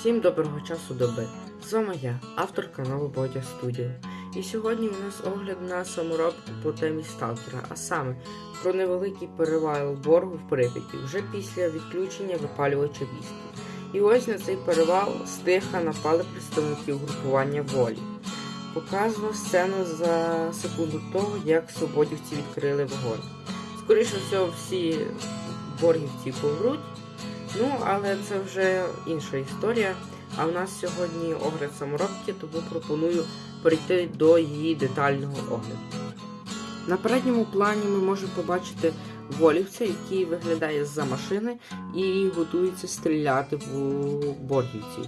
Всім доброго часу доби. З вами я, автор каналу Бодя Студіо. І сьогодні у нас огляд на саморобку по темі сталкера, а саме про невеликий перевал боргу в Прип'яті вже після відключення випалювача віскі. І ось на цей перевал стиха напали представники угрупування волі. Показував сцену за секунду того, як свободівці відкрили вогонь. Скоріше всього, всі боргівці помруть. Ну, але це вже інша історія. А в нас сьогодні огляд саморобки, тому пропоную перейти до її детального огляду. На передньому плані ми можемо побачити волівця, який виглядає з-за машини і готується стріляти в боргівців.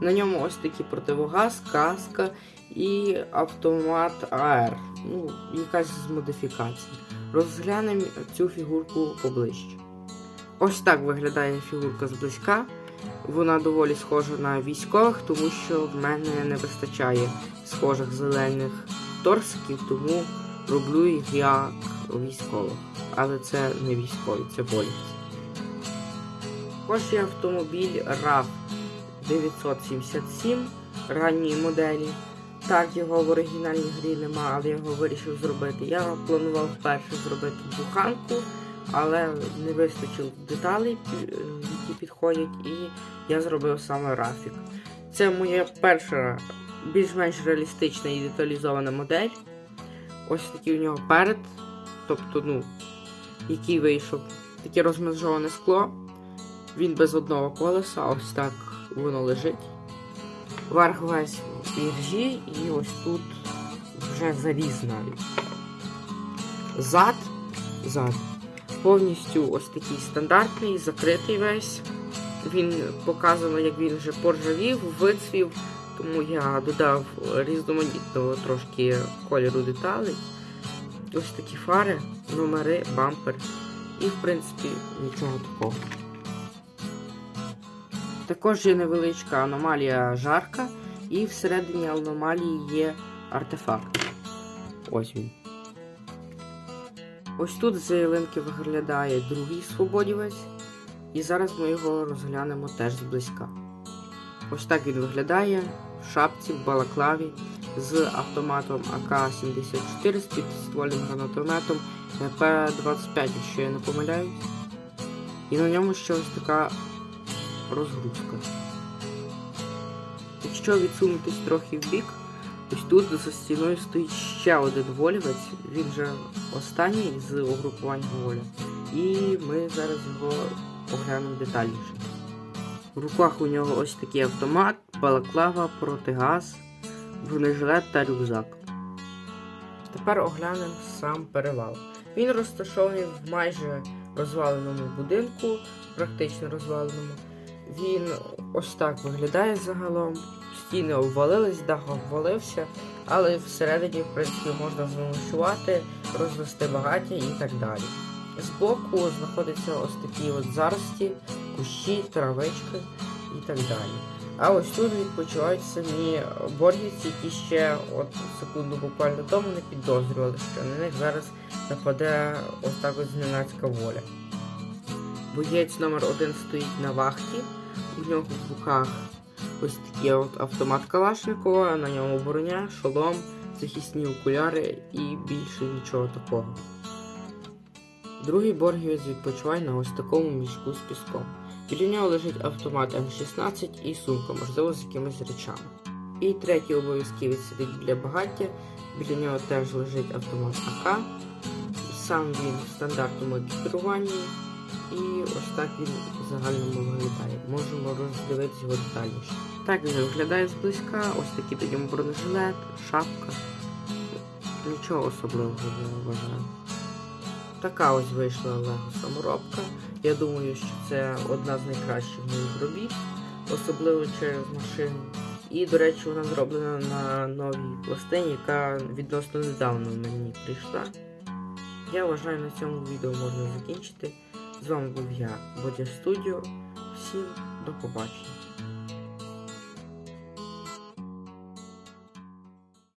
На ньому ось такий противогаз, каска і автомат АР. Ну, якась з модифікацій. Розглянемо цю фігурку поближче. Ось так виглядає фігурка зблизька. Вона доволі схожа на військових, тому що в мене не вистачає схожих зелених торсиків, тому роблю їх як військових. Але це не військові, це болівці. Також є автомобіль RAV 977 ранньої моделі. Так, його в оригінальній грі нема, але я його вирішив зробити. Я планував вперше зробити буханку, але не вистачило деталей, е, які підходять, і я зробив саме рафік. Це моя перша більш-менш реалістична і деталізована модель. Ось такий у нього перед, тобто, ну, який вийшов, таке розмежоване скло. Він без одного колеса, ось так воно лежить. Верх весь в іржі і ось тут вже заліз навіть. Зад, зад. Повністю ось такий стандартний, закритий весь. Він показано, як він вже поржавів, вицвів, тому я додав різноманітного трошки кольору деталей. Ось такі фари, номери, бампер. І, в принципі, нічого такого. Також є невеличка аномалія жарка, і всередині аномалії є артефакт. Ось він. Ось тут з ялинки виглядає другий свободівець, і зараз ми його розглянемо теж зблизька. Ось так він виглядає в шапці, в балаклаві з автоматом АК-74 з підствольним гранатометом п-25, якщо я не помиляюсь. І на ньому ще ось така розгрузка. Якщо відсунутись трохи в бік, ось тут за стіною стоїть ще один волівець, він вже останній з угрупування воля. І ми зараз його оглянемо детальніше. В руках у нього ось такий автомат, балаклава, протигаз, бронежилет та рюкзак. Тепер оглянемо сам перевал. Він розташований в майже розваленому будинку, практично розваленому. Він ось так виглядає загалом. Стіни обвалились, дах обвалився, але всередині, в принципі, можна заночувати, розвести багаття і так далі. Збоку знаходяться ось такі от зарості, кущі, травички і так далі. А ось тут відпочивають самі боргівці, які ще от секунду буквально тому не підозрювали, що на них зараз нападе ось так ось зненацька воля. Боєць номер один стоїть на вахті, у нього в руках ось такий от автомат Калашникова, на ньому броня, шолом, захисні окуляри і більше нічого такого. Другий боргівець відпочиває на ось такому мішку з піском. Біля нього лежить автомат М16 і сумка, можливо, з якимись речами. І третій обов'язківець сидить біля багаття, біля нього теж лежить автомат АК. Сам він в стандартному екіпіруванні. І ось так він в загальному. Можемо роздивитися його детальніше. Так він виглядає зблизька, ось такий ньому бронежилет, шапка. Нічого особливого я вважаю. Така ось вийшла Лего саморобка. Я думаю, що це одна з найкращих моїх робіт, особливо через машину. І, до речі, вона зроблена на новій пластині, яка відносно недавно мені прийшла. Я вважаю, на цьому відео можна закінчити. З вами був я, Бодя Студіо. Всім до побачення.